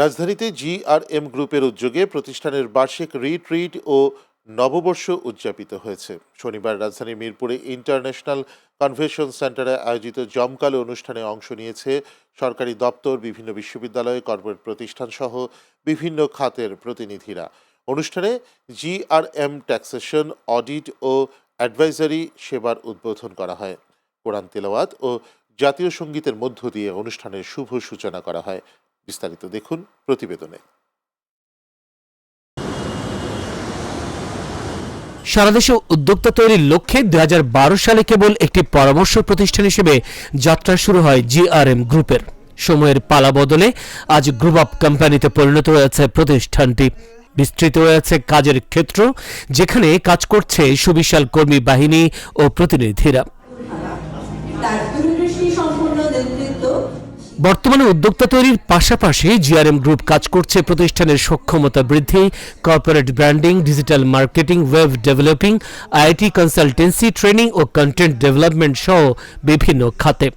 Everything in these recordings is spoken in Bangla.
রাজধানীতে জিআরএম গ্রুপের উদ্যোগে প্রতিষ্ঠানের বার্ষিক রিট্রিট ও নববর্ষ উদযাপিত হয়েছে। শনিবার রাজধানীর মিরপুরে ইন্টারন্যাশনাল কনভেনশন সেন্টারে আয়োজিত জমকালো অনুষ্ঠানে অংশ নিয়েছে সরকারি দপ্তর, বিভিন্ন বিশ্ববিদ্যালয়, কর্পোরেট প্রতিষ্ঠান সহ বিভিন্ন খাতের প্রতিনিধিরা। অনুষ্ঠানে জিআরএম ট্যাক্সেশন, অডিট ও অ্যাডভাইজারি সেবার উদ্বোধন করা হয়। কোরআন তেলাওয়াত ও জাতীয় সঙ্গীতের মধ্য দিয়ে অনুষ্ঠানের শুভ সূচনা করা হয়। বিস্তারিত দেখুন প্রতিবেদনে। সারা দেশে উদ্যোক্তা তৈরির লক্ষ্যে দু হাজার বারো সালে কেবল একটি পরামর্শ প্রতিষ্ঠান হিসেবে যাত্রা শুরু হয় জিআরএম গ্রুপের। সময়ের পালা বদলে আজ গ্রুপ অফ কোম্পানিতে পরিণত হয়েছে প্রতিষ্ঠানটি। বিস্তৃত হয়েছে কাজের ক্ষেত্র যেখানে কাজ করছে সুবিশাল কর্মী বাহিনী ও প্রতিনিধিরা। বর্তমানে উদ্যোক্তা তৈরির পাশাপাশি জিআরএম গ্রুপ কাজ করছে। প্রতিষ্ঠানের সক্ষমতা বৃদ্ধি, corporate branding, digital marketing, web developing IT consultancy, training O content development সহ বিভিন্ন খাতে।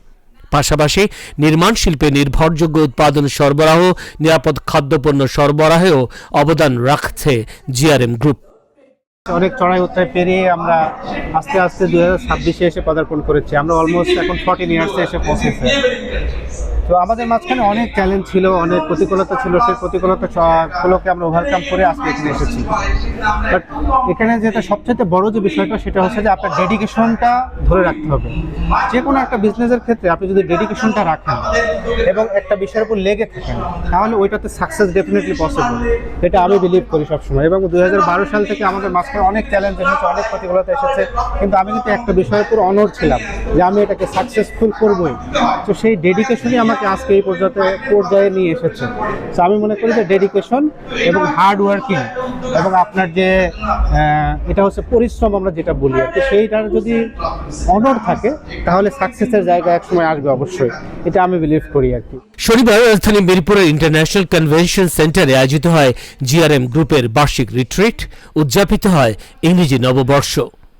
পাশাপাশি নির্মাণ শিল্পে নির্ভরযোগ্য উৎপাদন সরবরাহ, নিরাপদ খাদ্যপণ্য সরবরাহেও অবদান রাখছে জিআরএম গ্রুপ। অনেক চড়াই উত্তরায় পেরিয়ে আমরা আস্তে আস্তে দুই হাজার ছাব্বিশে এসে পদার্পণ করেছি। আমরা অলমোস্ট এখন ফর্টিন ইয়ার্সে এসে পৌঁছেছি। তো আমাদের মাঝখানে অনেক চ্যালেঞ্জ ছিল, অনেক প্রতিকূলতা ছিল। সেই প্রতিকূলতা গুলোকে আমরা ওভারকাম করে আজকে এখানে এসেছি। বাট এখানে যেটা সবচেয়ে বড় যে বিষয়টা, সেটা হচ্ছে যে আপনার ডেডিকেশনটা ধরে রাখতে হবে। যে কোনো একটা বিজনেসের ক্ষেত্রে আপনি যদি ডেডিকেশনটা রাখেন এবং একটা বিষয়ের উপর লেগে থাকেন, তাহলে ওইটাতে সাকসেস ডেফিনেটলি পসিবল এটা আমি বিলিভ করি সবসময়। এবং দু হাজার বারো সাল থেকে আমাদের মাঝখানে অনেক চ্যালেঞ্জ এসেছে, অনেক প্রতিকূলতা এসেছে। কিন্তু আমি কিন্তু একটা বিষয়ের উপর অনড় ছিলাম যে আমি এটাকে সাকসেসফুল করবই। তো সেই ডেডিকেশনই আমাকে আজকে এই পর্যায়ে পর্যায়ে নিয়ে এসেছে। তো আমি মনে করি যে ডেডিকেশন এবং হার্ড ওয়ার্কিং এবং আপনার যে এটা হচ্ছে পরিশ্রম আমরা যেটা বলি আর সেইটার যদি অনড় থাকে, তাহলে সাকসেসের জায়গা একসময় আসবে অবশ্যই। এটা আমি বিলিভ করি আর কি। শনিবার রাজধানী মিরপুরের ইন্টারন্যাশনাল কনভেনশন সেন্টারে আয়োজিত হয় জিআরএম গ্রুপের বার্ষিক রিট্রিট উদযাপিত হয় ইংরেজি নববর্ষ।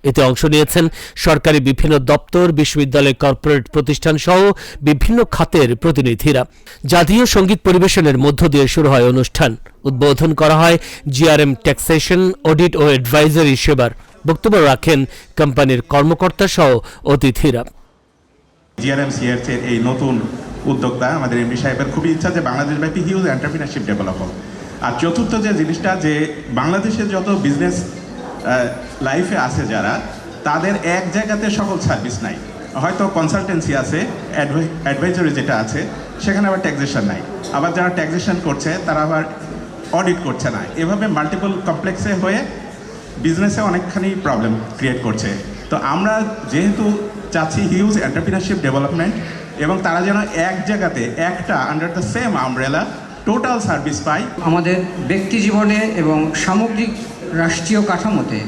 এতে অংশ নিয়েছেন সরকারি বিভিন্ন দপ্তর, বিশ্ববিদ্যালয়, কর্পোরেট প্রতিষ্ঠান সহ বিভিন্ন খাতের প্রতিনিধিরা। জাতীয় সংগীত পরিবেশনের মধ্য দিয়ে শুরু হয় অনুষ্ঠান। উদ্বোধন করা হয় জিআরএম ট্যাক্সেশন অডিট ও অ্যাডভাইজারি সেবার। বক্তব্য রাখেন কোম্পানির কর্মকর্তা সহ অতিথিরা। জিআরএমসিএর এর এই নতুন উদ্যোক্তা আমাদের এমপি সাহেবের খুবই ইচ্ছা যে বাংলাদেশ ব্যাপী হিউজ এন্টারপ্রিনারশিপ ডেভেলপ হোক। আর চতুর্থ যে জিনিসটা যে বাংলাদেশের যত বিজনেস লাইফে আছে যারা, তাদের এক জায়গাতে সকল সার্ভিস নাই। হয়তো কনসালটেন্সি আছে অ্যাডভাইজারি যেটা আছে, সেখানে আবার ট্যাক্সেশন নাই। আবার যারা ট্যাক্সেশন করছে, তারা আবার অডিট করছে না। এভাবে মাল্টিপল কমপ্লেক্সে হয়ে বিজনেসে অনেকখানি প্রবলেম ক্রিয়েট করছে। তো আমরা যেহেতু চাচ্ছি হিউজ এন্টারপ্রিনারশিপ ডেভেলপমেন্ট এবং তারা যেন এক জায়গাতে একটা under the same umbrella total service পায়। আমাদের ব্যক্তি জীবনে এবং সামগ্রিক রাষ্ট্রীয় কাঠামোতে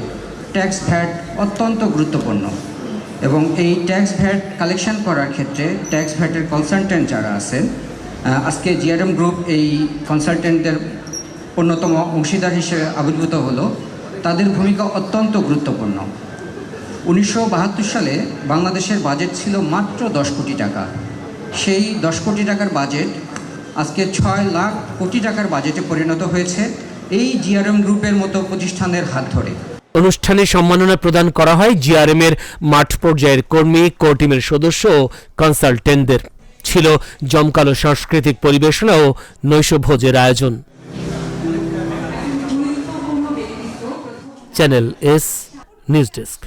ট্যাক্স ভ্যাট অত্যন্ত গুরুত্বপূর্ণ এবং এই ট্যাক্স ভ্যাট কালেকশন করার ক্ষেত্রে ট্যাক্স ভ্যাটের কনসালটেন্ট যারা আছেন আজকে জিআরএম গ্রুপ এই কনসালটেন্টদের অন্যতম অংশীদার হিসেবে আবির্ভূত হলো। তাদের ভূমিকা অত্যন্ত গুরুত্বপূর্ণ। উনিশশো বাহাত্তর সালে বাংলাদেশের বাজেট ছিল মাত্র দশ কোটি টাকা। সেই দশ কোটি টাকার বাজেট আজকে ছয় লাখ কোটি টাকার বাজেটে পরিণত হয়েছে। এই জিআরএম গ্রুপের মতো প্রতিষ্ঠানের হাত ধরে। অনুষ্ঠানে সম্মাননা প্রদান করা হয় জিআরএম এর মাঠ পর্যায়ের কর্মী, কোর টিমের সদস্য ও কনসালটেন্টদের। ছিল জমকালো সাংস্কৃতিক পরিবেশনা ও নৈশভোজের আয়োজন। Channel S, news desk.